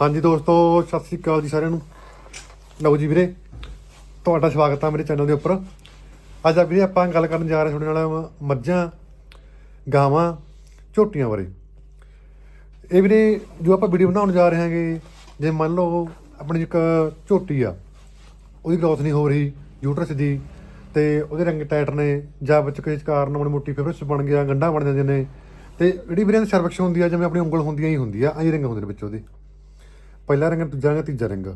ਹਾਂਜੀ ਦੋਸਤੋ, ਸਤਿ ਸ੍ਰੀ ਅਕਾਲ ਜੀ ਸਾਰਿਆਂ ਨੂੰ। ਲਓ ਜੀ ਵੀਰੇ, ਤੁਹਾਡਾ ਸਵਾਗਤ ਹੈ ਮੇਰੇ ਚੈਨਲ ਦੇ ਉੱਪਰ। ਅੱਜ ਆ ਵੀਰੇ ਆਪਾਂ ਗੱਲ ਕਰਨ ਜਾ ਰਹੇ ਤੁਹਾਡੇ ਨਾਲ ਮੱਝਾਂ, ਗਾਵਾਂ, ਝੋਟੀਆਂ ਬਾਰੇ। ਇਹ ਵੀਰੇ, ਜੋ ਆਪਾਂ ਵੀਡੀਓ ਬਣਾਉਣ ਜਾ ਰਹੇ ਹਾਂਗੇ, ਜੇ ਮੰਨ ਲਓ ਆਪਣੀ ਇੱਕ ਝੋਟੀ ਆ, ਉਹਦੀ ਗਰੋਥ ਨਹੀਂ ਹੋ ਰਹੀ ਯੂਟਰਸ ਦੀ, ਤੇ ਉਹਦੇ ਰੰਗ ਟਾਈਟ ਨੇ, ਜਾਂ ਵਿੱਚ ਕਿਸੇ ਕਾਰਨ ਮਾੜੀ ਮੋਟੀ ਫੇਵਰਸ ਬਣ ਗਿਆ ਗੰਢਾਂ ਬਣ ਜਾਂਦੀਆਂ ਨੇ, ਤੇ ਜਿਹੜੀ ਵੀਰੇ ਸਰਵਕਸ਼ ਹੁੰਦੀ ਆ, ਜਿਵੇਂ ਆਪਣੀ ਉਂਗਲ ਹੁੰਦੀਆਂ ਹੀ ਹੁੰਦੀ ਆ ਐਂ ਰੰਗ ਹੁੰਦੇ ਨੇ ਵਿੱਚ ਉਹਦੇ। ਪਹਿਲਾ ਰੰਗ, ਦੂਜਾ ਰੰਗ, ਤੀਜਾ ਰੰਗ।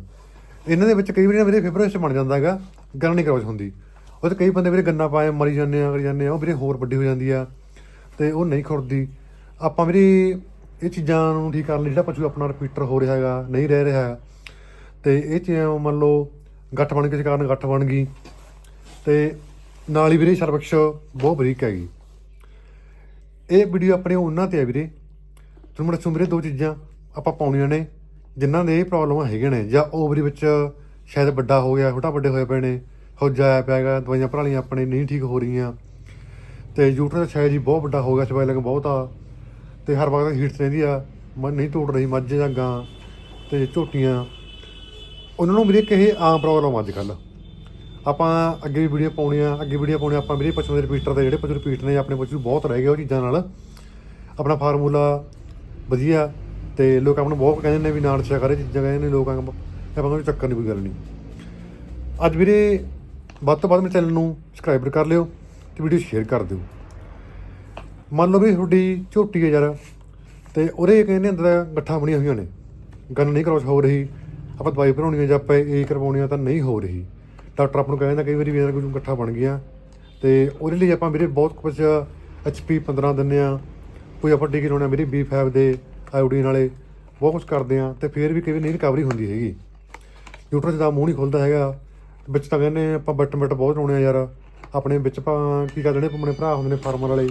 ਇਹਨਾਂ ਦੇ ਵਿੱਚ ਕਈ ਵਾਰੀ ਨਾ ਵੀਰੇ ਫੇਵਰਸ ਬਣ ਜਾਂਦਾ ਹੈਗਾ ਗੱਲ ਨਹੀਂ ਕਰੋਸ ਹੁੰਦੀ। ਉਹ ਤੇ ਕਈ ਬੰਦੇ ਵੀਰੇ ਗੰਨਾ ਪਾਏ, ਮਰੀ ਜਾਂਦੇ ਆ ਕਰੀ ਜਾਂਦੇ ਆ, ਉਹ ਵੀਰੇ ਹੋਰ ਵੱਡੀ ਹੋ ਜਾਂਦੀ ਆ, ਤੇ ਉਹ ਨਹੀਂ ਖੁਰਦੀ। ਆਪਾਂ ਵੀਰੇ ਇਹ ਚੀਜ਼ਾਂ ਨੂੰ ਠੀਕ ਕਰਨ ਲਈ ਜਿਹੜਾ ਪਸ਼ੂ ਆਪਣਾ ਰਿਪੀਟਰ ਹੋ ਰਿਹਾ ਹੈਗਾ, ਨਹੀਂ ਰਹਿ ਰਿਹਾ ਤੇ ਇਹ ਚੀਜ਼ਾਂ ਮੰਨ ਲਓ ਗੱਠ ਬਣ ਕੇ ਕਾਰਨ ਗੱਠ ਬਣ ਗਈ, ਤੇ ਨਾਲ ਹੀ ਵੀਰੇ ਸਰਵਕਸ਼ ਬਹੁਤ ਬਰੀਕ ਹੈਗੀ। ਇਹ ਵੀਡੀਓ ਆਪਣੇ ਉਹਨਾਂ ਤੇ ਆ ਵੀਰੇ। ਤੁਹਾਨੂੰ ਮੈਂ ਦੱਸੂ ਵੀਰੇ ਦੋ ਚੀਜ਼ਾਂ ਆਪਾਂ ਪਾਉਣੀਆਂ ਨੇ। ਜਿਨ੍ਹਾਂ ਦੇ ਇਹ ਪ੍ਰੋਬਲਮਾਂ ਹੈਗੀਆਂ ਨੇ ਜਾਂ ਓਵਰੀ ਵਿੱਚ ਸ਼ਾਇਦ ਵੱਡਾ ਹੋ ਗਿਆ, ਛੋਟਾ ਵੱਡੇ ਹੋਏ ਪਏ ਨੇ ਹੋਜਾ ਆਇਆ ਪਿਆ ਹੈਗਾ, ਦਵਾਈਆਂ ਭਰਾਲੀਆਂ ਆਪਣੇ ਨਹੀਂ ਠੀਕ ਹੋ ਰਹੀਆਂ। ਤੇ ਯੂਟਰਸ ਸ਼ਾਇਦ ਜੀ ਬਹੁਤ ਵੱਡਾ ਹੋ ਗਿਆ ਸਵਾਇਲਿੰਗ ਬਹੁਤ ਆ। ਤੇ ਹਰ ਵਕਤ ਹੀਟ ਰਹਿੰਦੀ ਆ ਮਨ ਨਹੀਂ ਤੋੜ ਰਹੀ, ਮੱਝ ਜਾਂ ਗਾਂ ਤੇ ਝੋਟੀਆਂ। ਉਹਨਾਂ ਨੂੰ ਵੀਰੇ ਕਹੇ ਆਮ ਪ੍ਰੋਬਲਮ ਅੱਜ ਕੱਲ ਆਪਾਂ ਅੱਗੇ ਵੀ ਵੀਡੀਓ ਆ ਅੱਗੇ ਵੀਡੀਓ ਪਾਉਣੀ ਆਪਾਂ ਵੀਰੇ ਪਸ਼ੂ ਦੇ ਰਿਪੀਟਰ ਦੇ ਜਿਹੜੇ ਪਸ਼ੂ ਰਿਪੀਟ ਨੇ, ਆਪਣੇ ਪਸ਼ੂ ਬਹੁਤ ਰਹਿ ਗਏ ਉਹ ਚੀਜ਼ਾਂ ਨਾਲ। ਆਪਣਾ ਫਾਰਮੂਲਾ ਵਧੀਆ। ਤੇ ਲੋਕ ਆਪਾਂ ਨੂੰ ਬਹੁਤ ਕਹਿੰਦੇ ਨੇ ਵੀ ਨਾਲ ਨਸ਼ਾ ਕਰੇ ਚੀਜ਼ਾਂ ਕਹਿੰਦੇ ਨੇ, ਲੋਕਾਂ ਆਪਾਂ ਨੂੰ ਚੱਕਰ ਨਹੀਂ, ਕੋਈ ਗੱਲ ਨਹੀਂ। ਅੱਜ ਵੀਰੇ, ਵੱਧ ਤੋਂ ਵੱਧ ਮੇਰੇ ਚੈਨਲ ਨੂੰ ਸਬਸਕ੍ਰਾਈਬ ਕਰ ਲਿਓ ਤੇ ਵੀਡੀਓ ਸ਼ੇਅਰ ਕਰ ਦਿਓ। ਮੰਨ ਲਓ ਵੀ ਤੁਹਾਡੀ ਝੋਟੀ ਹੈ ਯਾਰ, ਤੇ ਉਹਦੇ ਕਹਿੰਦੇ ਅੰਦਰ ਗੱਠਾਂ ਬਣੀਆਂ ਹੋਈਆਂ ਨੇ। ਗਨ ਨਹੀਂ ਕ੍ਰੋਸ ਹੋ ਰਹੀ। ਆਪਾਂ ਦਵਾਈ ਭਰਾਉਣੀ ਹੈ ਜਾਂ ਆਪਾਂ ਇਹ ਕਰਵਾਉਣੀ ਆ ਤਾਂ ਨਹੀਂ ਹੋ ਰਹੀ। ਡਾਕਟਰ ਆਪਾਂ ਨੂੰ ਕਹਿੰਦਾ ਕਈ ਵਾਰੀ ਵੀ ਇਹਨਾਂ ਕੋਈ ਗੱਠਾਂ ਬਣ ਗਈਆਂ। ਤੇ ਉਹਦੇ ਲਈ ਆਪਾਂ ਵੀਰੇ ਬਹੁਤ ਕੁਝ ਐਚਪੀ 15 ਦਿੰਦੇ ਆ ਕੋਈ ਆਪਾਂ ਟੀਕੇ ਲਾਉਣੇ ਆ ਵੀਰੇ B5 ਦੇ। ਆਇਓਡੀਨ ਵਾਲੇ ਬਹੁਤ ਕੁਝ ਕਰਦੇ ਆ ਤੇ ਫਿਰ ਵੀ ਕਈ ਵਾਰੀ ਨਹੀਂ ਰਿਕਵਰੀ ਹੁੰਦੀ ਹੈਗੀ। ਯੂਟਰਸ ਦਾ ਮੂੰਹ ਨਹੀਂ ਖੁੱਲਦਾ ਹੈਗਾ, ਵਿੱਚ ਤਾਂ ਕਹਿੰਦੇ ਆਪਾਂ ਬੱਟ ਬੱਟ ਬਹੁਤ ਲਾਉਣੇ ਆ ਯਾਰ। ਆਪਣੇ ਵਿੱਚ ਆਪਾਂ ਕੀ ਕਰਦੇ ਨੇ, ਆਪਣੇ ਭਰਾ ਹੁੰਦੇ ਨੇ ਫਾਰਮਰ ਵਾਲੇ,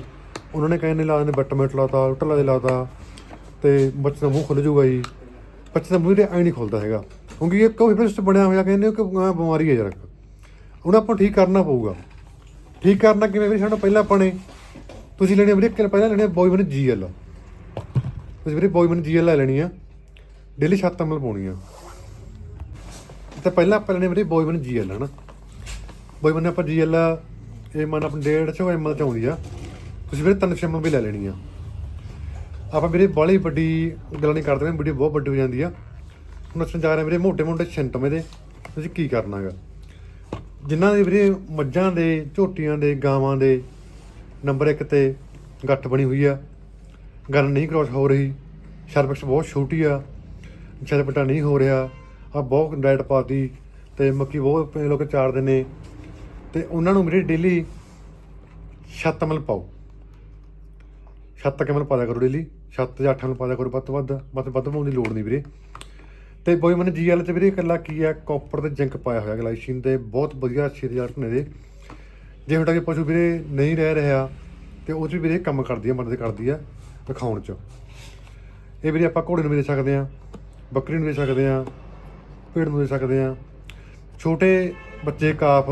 ਉਹਨਾਂ ਨੇ ਕਹਿੰਦੇ ਲਾ ਦਿੰਦੇ ਬੱਟ ਮਿੰਟ ਲਾਤਾ ਢੱਲਾ ਦੇ ਲਾਤਾ ਤੇ ਬੱਚੇ ਦਾ ਮੂੰਹ ਖੁੱਲ ਜਾਊਗਾ ਜੀ। ਬੱਚੇ ਦਾ ਮੂੰਹ ਦੇ ਐ ਨਹੀਂ ਖੁੱਲਦਾ ਹੈਗਾ, ਕਿਉਂਕਿ ਇਹ ਕੋਈ ਬਣਿਆ ਹੋਇਆ ਕਹਿੰਦੇ ਕਿ ਬਿਮਾਰੀ ਹੈ ਯਾਰ। ਹੁਣ ਆਪਾਂ ਠੀਕ ਕਰਨਾ ਪਊਗਾ। ਠੀਕ ਕਰਨਾ ਕਿਵੇਂ ਵੀ ਸਾਨੂੰ ਪਹਿਲਾਂ ਆਪਾਂ ਨੇ, ਤੁਸੀਂ ਲੈਣੇ ਵੀਰੇ ਪਹਿਲਾਂ ਲੈਣੇ ਬੋਈ ਬੋਇਮਨ ਜੀਐਲ ਤੁਸੀਂ ਵੀਰੇ ਬੋਇਮਨ ਜੀਐਲ ਲੈ ਲੈਣੀ ਆ। ਡੇਲੀ 7 ml ਪਾਉਣੀ ਆ। ਤੇ ਪਹਿਲਾਂ ਆਪਾਂ ਲੈਣੇ ਵੀਰੇ ਬੋਇਮਨ ਜੀਐਲ, ਹਨਾ? ਬੋਇਮਨ ਆਪਾਂ ਜੀਐਲ, ਇਹ ਮਨ ਆਪਣਾ 150 ml ਚ ਆਉਂਦੀ ਆ। ਤੁਸੀਂ ਵੀਰੇ 300 ml ਵੀ ਲੈ ਲੈਣੀ ਆ। ਆਪਾਂ ਵੀਰੇ ਬਾਹਲੀ ਵੱਡੀ ਗੱਲ ਨਹੀਂ ਕਰਦੇ, ਵੀਡੀਓ ਬਹੁਤ ਵੱਡੀ ਹੋ ਜਾਂਦੀ ਆ। ਹੁਣ ਅਸੀਂ ਜਾ ਰਹੇ ਵੀਰੇ ਮੋਟੇ ਮੋਟੇ ਸਿੰਟਮ ਦੇ। ਤੁਸੀਂ ਕੀ ਕਰਨਾ ਹੈਗਾ? ਜਿਨ੍ਹਾਂ ਦੇ ਵੀਰੇ ਮੱਝਾਂ ਦੇ, ਝੋਟੀਆਂ ਦੇ, ਗਾਵਾਂ ਦੇ, ਨੰਬਰ 1 ਤੇ ਗੱਠ ਬਣੀ ਹੋਈ ਆ। ਗੱਲ ਨਹੀਂ ਕ੍ਰੋਸ ਹੋ ਰਹੀ। ਸਰਵਿਸ ਬਹੁਤ ਛੋਟੀ ਆ। ਛੇਦ ਨਹੀਂ ਹੋ ਰਿਹਾ। ਆ ਬਹੁਤ ਡਾਈਟ ਪਾਤੀ ਤੇ ਮੱਕੀ ਬਹੁਤ ਲੋਕ ਚਾਰਦੇ ਨੇ। ਤੇ ਉਹਨਾਂ ਨੂੰ ਵੀਰੇ ਡੇਲੀ ਛੱਤ ਮਲ ਪਾਓ। ਛੱਤ ਕਿਵੇਂ ਪਾ ਕਰੋ ਡੇਲੀ ਛੱਤ ਜਾਂ 8 ਮਲ ਪਾ ਕਰੋ, ਵੱਧ ਤੋਂ ਵੱਧ ਮਤਲਬ ਵੱਧ ਪਾਉਣ ਦੀ ਲੋੜ ਨਹੀਂ ਵੀਰੇ। ਤੇ ਬੋਈ ਮਨ ਜੀਐਲ ਚ ਵੀਰੇ ਇਕੱਲਾ ਕੀ ਆ? ਕਾਪਰ ਤੇ ਜ਼ਿੰਕ ਪਾਇਆ ਹੋਇਆ ਗਲਾਈਸੀਨ ਤੇ। ਬਹੁਤ ਵਧੀਆ ਅੱਛੇ ਰਿਜ਼ਲਟ ਨੇ ਦੇ ਜੇ ਹੁਣ ਤੱਕ ਪਸ਼ੂ ਵੀਰੇ ਨਹੀਂ ਰਹਿ ਰਿਹਾ, ਤੇ ਉਹ 'ਚ ਵੀ ਵੀਰੇ ਕੰਮ ਕਰਦੀ ਆ, ਮਦਦ ਕਰਦੀ ਆ। ਦਿਖਾਉਣ ਚ। ਇਹ ਵੀਰੇ ਆਪਾਂ ਘੋੜੇ ਨੂੰ ਵੀ ਦੇ ਸਕਦੇ ਆ ਬੱਕਰੀ ਨੂੰ ਦੇ ਸਕਦੇ ਆ ਭੇਡ ਨੂੰ ਦੇ ਸਕਦੇ ਆ ਛੋਟੇ ਬੱਚੇ ਕਾਫ,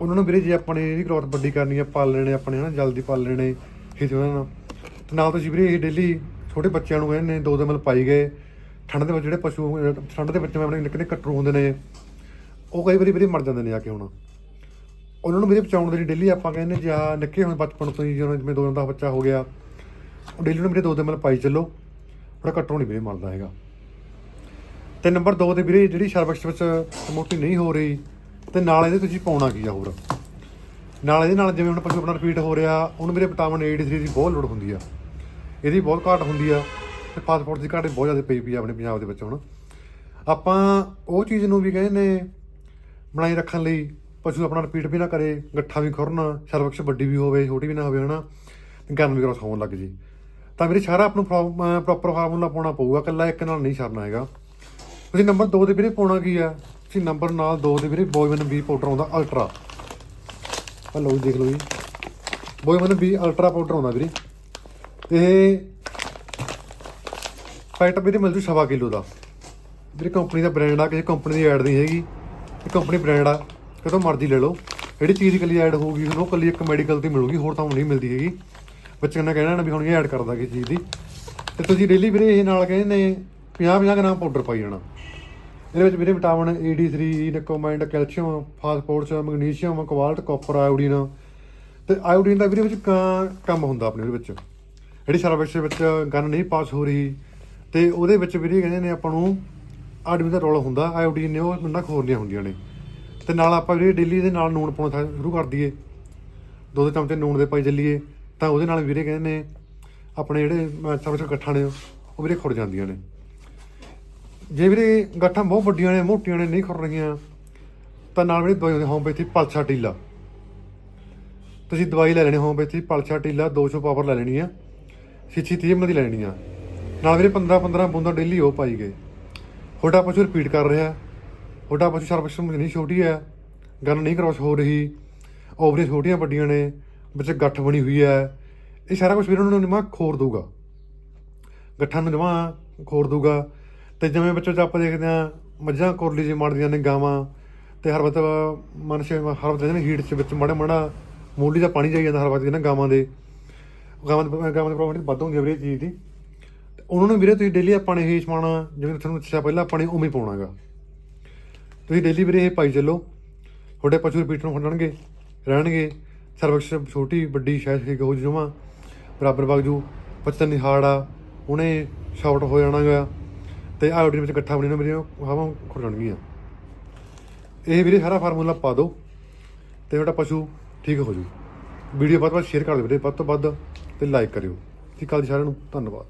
ਉਹਨਾਂ ਨੂੰ ਵੀਰੇ ਜੇ ਆਪਣੇ ਇਹਦੀ ਗਰੋਥ ਵੱਡੀ ਕਰਨੀ ਆ, ਪਾਲ ਲੈਣੇ ਆਪਣੇ ਹਨਾ, ਜਲਦੀ ਪਾਲ ਲੈਣੇ ਖੇਤੀ ਉਹਨਾਂ ਨਾਲ ਤੇ ਨਾਲ ਤੁਸੀਂ ਵੀਰੇ ਇਹ ਡੇਲੀ ਛੋਟੇ ਬੱਚਿਆਂ ਨੂੰ ਕਹਿੰਦੇ ਨੇ ਦੋ ਦੋ ਮਿਲ ਪਾਈ ਗਏ। ਠੰਡ ਦੇ ਵਿੱਚ ਜਿਹੜੇ ਪਸ਼ੂ, ਠੰਡ ਦੇ ਵਿੱਚ ਆਪਣੇ ਨਿੱਕੇ ਨਿੱਕੇ ਕਟਰੂ ਹੁੰਦੇ ਨੇ, ਉਹ ਕਈ ਵਾਰੀ ਵੀਰੇ ਮਰ ਜਾਂਦੇ ਨੇ ਆ ਕੇ ਹੁਣ। ਉਹਨਾਂ ਨੂੰ ਵੀਰੇ ਬਚਾਉਣ ਦੇ ਲਈ ਡੇਲੀ ਆਪਾਂ ਕਹਿੰਦੇ ਜੇ ਆ ਨਿੱਕੇ ਹੋਣ ਬਚਪਨ ਤੋਂ ਹੀ ਜਦੋਂ ਜਿਵੇਂ ਦੋ ਦਾ ਬੱਚਾ ਹੋ ਗਿਆ ਡੇਲੀ ਨੂੰ ਮੇਰੇ ਦੋ ਦੋ ਮਿਲ ਪਾਈ ਚੱਲੋ। ਥੋੜਾ ਕਟਰੂ ਨਹੀਂ ਵੀਰੇ ਮਰਦਾ ਹੈਗਾ। ਤੇ ਨੰਬਰ 2 ਤੇ ਵੀਰੇ ਜਿਹੜੀ ਸਰਬਕਸ਼ ਵਿੱਚ ਮੋਟੀ ਨਹੀਂ ਹੋ ਰਹੀ, ਤੇ ਨਾਲ ਇਹਦੇ ਤੁਸੀਂ ਪਾਉਣਾ ਕੀ ਆ ਹੋਰ? ਨਾਲ ਇਹਦੇ ਨਾਲ ਜਿਵੇਂ ਹੁਣ ਪਸ਼ੂ ਆਪਣਾ ਰਿਪੀਟ ਹੋ ਰਿਹਾ, ਉਹਨੂੰ ਮੇਰੇ ਵਿਟਾਮਿਨ A3 ਦੀ ਬਹੁਤ ਲੋੜ ਹੁੰਦੀ ਆ। ਇਹਦੀ ਬਹੁਤ ਘਾਟ ਹੁੰਦੀ ਆ, ਤੇ ਫਾਸਟ ਦੀ ਘਾਟ ਬਹੁਤ ਜ਼ਿਆਦਾ ਪਈ ਪਈ ਆ ਆਪਣੇ ਪੰਜਾਬ ਦੇ ਵਿੱਚ ਹੁਣ। ਆਪਾਂ ਉਹ ਚੀਜ਼ ਨੂੰ ਵੀ ਕਹਿੰਦੇ ਨੇ, ਬਣਾਈ ਰੱਖਣ ਲਈ ਪਸ਼ੂ ਆਪਣਾ ਰਿਪੀਟ ਵੀ ਨਾ ਕਰੇ, ਗੱਠਾ ਵੀ ਖੁਰਨ ਸਰਬਕਸ਼ ਵੱਡੀ ਵੀ ਹੋਵੇ, ਛੋਟੀ ਵੀ ਨਾ ਹੋਵੇ, ਹਨਾ। ਗਰਮ ਵੀ ਕਰੋਸ ਹੋਣ ਲੱਗ ਜੀ। ਤਾਂ ਵੀਰੇ ਸਾਰਾ ਆਪ ਨੂੰ ਪ੍ਰੋਪਰ ਫਾਰਮੂਲਾ ਪਾਉਣਾ ਪਊਗਾ, ਇਕੱਲਾ ਇੱਕ ਨਾਲ ਨਹੀਂ ਛੱਡਣਾ ਹੈਗਾ। ਤੁਸੀਂ ਨੰਬਰ 2 ਦੇ ਵੀਰੇ ਪਾਉਣਾ ਕੀ ਆ? ਤੁਸੀਂ ਨੰਬਰ ਨਾਲ 2 ਦੇ ਵੀਰੇ ਬੋਇਮਨ ਬੀ ਪਾਊਡਰ ਆਉਂਦਾ ਅਲਟਰਾ ਆ ਲਓ ਜੀ, ਦੇਖ ਲਓ ਜੀ। ਬੋਇਮਨ ਬੀ ਅਲਟਰਾ ਪਾਊਡਰ ਆਉਂਦਾ ਵੀਰੇ। ਇਹ ਪੈਕਟ ਵੀਰੇ ਮਿਲ ਜੂ ਸਵਾ ਕਿਲੋ ਦਾ। ਵੀਰੇ ਕੰਪਨੀ ਦਾ ਬ੍ਰਾਂਡ ਆ, ਕਿਸੇ ਕੰਪਨੀ ਦੀ ਐਡ ਨਹੀਂ ਹੈਗੀ। ਇਹ ਕੰਪਨੀ ਬ੍ਰਾਂਡ ਆ ਕਿਤੋਂ ਮਰਜ਼ੀ ਲੈ ਲਓ। ਜਿਹੜੀ ਚੀਜ਼ ਦੀ ਇਕੱਲੀ ਐਡ ਹੋਊਗੀ ਤੁਹਾਨੂੰ ਉਹ ਇਕੱਲੀ ਇੱਕ ਮੈਡੀਕਲ ਤੇ ਮਿਲੂਗੀ, ਹੋਰ ਤਾਂ ਨਹੀਂ ਮਿਲਦੀ ਹੈਗੀ। ਬੱਚਿਆਂ ਨੇ ਕਹਿਣਾ ਨਾ ਵੀ ਹੁਣ ਇਹ ਐਡ ਕਰਦਾ ਕਿਸੇ ਚੀਜ਼ ਦੀ। ਤੇ ਤੁਸੀਂ ਡੇਲੀ ਵੀਰੇ ਇਹ ਨਾਲ ਕਹਿੰਦੇ ਨੇ 50 50 ਗ੍ਰਾਮ ਪਾਊਡਰ ਪਾਈ ਜਾਣਾ। ਇਹਦੇ ਵਿੱਚ ਵੀਰੇ ਵਿਟਾਮਿਨ ਏ3 ਨਿਕੋਮਾਈਂਡ calcium phosphorus magnesium cobalt copper iodine ਤੇ ਆਇਓਡੀਨ ਦਾ ਵੀਰੇ ਵਿੱਚ ਕ- ਕੰਮ ਹੁੰਦਾ ਆਪਣੇ ਉਹਦੇ ਵਿੱਚ। ਜਿਹੜੀ ਸਾਰਾ ਸਰਵਿਸ ਵਿੱਚ ਗਨ ਨਹੀਂ ਪਾਸ ਹੋ ਰਹੀ। ਤੇ ਉਹਦੇ ਵਿੱਚ ਵੀਰੇ ਕਹਿੰਦੇ ਨੇ ਆਪਾਂ ਨੂੰ ਆਇਓਡੀਨ ਦਾ ਰੋਲ ਹੁੰਦਾ। ਆਇਓਡੀਨ ਨੇ ਉਹ ਮੰਨਾ ਖੋਰਨੀਆਂ ਹੁੰਦੀਆਂ ਨੇ। ਤੇ ਨਾਲ ਆਪਾਂ ਵੀਰੇ ਡੇਲੀ ਦੇ ਨਾਲ ਨੂਣ ਪਾਉਣਾ ਸ਼ੁਰੂ ਕਰ ਦਈਏ। ਦੋ ਦੋ ਚਮਚੇ ਨੂਣ ਦੇ ਪਾਈ ਚੱਲੀਏ। ਤਾਂ ਉਹਦੇ ਨਾਲ ਵੀਰੇ ਕਹਿੰਦੇ ਨੇ, ਆਪਣੇ ਜਿਹੜੇ ਸਰਵਿਸ ਗੱਠਾਂ ਨੇ, ਉਹ ਵੀਰੇ ਖੁਰ ਜਾਂਦੀਆਂ ਨੇ। ਜੇ ਵੀਰੇ ਗੱਠਾਂ ਬਹੁਤ ਵੱਡੀਆਂ ਨੇ, ਮੋਟੀਆਂ ਨੇ, ਨਹੀਂ ਖੁਰ ਰਹੀਆਂ, ਤਾਂ ਨਾਲ ਵੀਰੇ ਦਵਾਈ ਹੁੰਦੀ ਹੋਮਪੈਥੀ ਪਲਸਾ ਟੀਲਾ। ਤੁਸੀਂ ਦਵਾਈ ਲੈ ਲੈਣੀ ਹੋਮਪੈਥੀ ਪਲਸਾ ਟੀਲਾ 200 ਪਾਵਰ ਲੈ ਲੈਣੀ ਆ ਛੇ ਤੀਹ ਮਨ ਦੀ ਲੈ ਲੈਣੀ ਆ। ਨਾਲ ਵੀਰੇ 15 15 ਬੂੰਦਾਂ ਡੇਲੀ ਉਹ ਪਾਈ ਗਏ। ਤੁਹਾਡਾ ਪਸ਼ੂ ਰਿਪੀਟ ਕਰ ਰਿਹਾ, ਤੁਹਾਡਾ ਪਸ਼ੂ ਸਰਵਿਸ ਨਹੀਂ ਛੋਟੀ ਹੈ ਗਨ ਨਹੀਂ ਕ੍ਰੋਸ ਹੋ ਰਹੀ ਓਵਰੀ ਛੋਟੀਆਂ ਵੱਡੀਆਂ ਨੇ ਵਿੱਚ ਗੱਠ ਬਣੀ ਹੋਈ ਹੈ। ਇਹ ਸਾਰਾ ਕੁਝ ਵੀਰੇ ਉਹਨਾਂ ਨੂੰ ਨਿਮਾ ਖੋਰ ਦੂਗਾ ਗੱਠਾਂ ਨੂੰ ਨਿਮਾ ਖੋਰ ਦੂਗਾ ਤੇ ਜਿਵੇਂ ਬੱਚੋ ਚ ਆਪਾਂ ਦੇਖਦੇ ਆ ਮੱਝਾਂ ਕੋਰਲੀ ਜੀ ਮਾਰਦੀਆਂ ਨੇ ਗਾਵਾਂ, ਤੇ ਹਰ ਵਕਤ ਮਨਸ਼ ਹਰ ਵਕਤ ਨੇ ਹੀਟ ਚ ਵਿੱਚ ਮਾੜਾ ਮਾੜਾ ਮੂਲੀ ਦਾ ਪਾਣੀ ਜਾਈ ਜਾਂਦਾ ਹਰ ਵਕਤ ਨਾ ਗਾਵਾਂ ਦੇ। ਗਾਵਾਂ ਦੇ ਗਾਵਾਂ ਦੀ ਪ੍ਰੋਬਲਮ ਵੱਧ ਹੁੰਦੀ ਹੈ ਵੀਰੇ ਚੀਜ਼ ਦੀ। ਤੇ ਉਹਨਾਂ ਨੂੰ ਵੀਰੇ ਤੁਸੀਂ ਡੇਲੀ ਆਪਾਂ ਨੇ ਇਹ ਸਮਾਨ ਜਿਵੇਂ ਤੁਹਾਨੂੰ ਦੱਸਿਆ ਪਹਿਲਾਂ ਆਪਾਂ ਨੇ ਉਵੇਂ ਹੀ ਪਾਉਣਾਗਾ। ਤੁਸੀਂ ਡੇਲੀ ਵੀਰੇ ਇਹ ਪਾਈ ਚੱਲੋ। ਤੁਹਾਡੇ ਪਸ਼ੂ ਰਿਪੀਟ ਨੂੰ ਖੁੱਲਣਗੇ ਰਹਿਣਗੇ। ਸਰਵਿਸ ਛੋਟੀ ਵੱਡੀ ਸ਼ਾਇਦ ਠੀਕ ਹੋ ਜੂਮਾ, ਬਰਾਬਰ ਵਗ ਜੂ ਪਚਨ ਨਹੀਂ ਆ ਉਹਨੇ ਸ਼ਾਰਟ ਹੋ ਜਾਣਾਗਾ ਤੇ ਆਇਓਡੀਨ ਵਿੱਚ ਇਕੱਠਾ ਬਣੀ ਨਾ, ਮੇਰੀਆਂ ਹਵਾ ਖੁਰ ਜਾਣਗੀਆਂ। ਇਹ ਵੀਰੇ ਸਾਰਾ ਫਾਰਮੂਲਾ ਪਾ ਦਿਓ ਤੇ ਤੁਹਾਡਾ ਪਸ਼ੂ ਠੀਕ ਹੋ ਜੂ। ਵੀਡੀਓ ਵੱਧ ਤੋਂ ਵੱਧ ਸ਼ੇਅਰ ਕਰ ਦਿਓ ਵੀਰੇ, ਵੱਧ ਤੋਂ ਵੱਧ ਤੇ ਲਾਈਕ ਕਰਿਓ। ਠੀਕ ਕੱਲ ਸਾਰਿਆਂ ਨੂੰ, ਧੰਨਵਾਦ।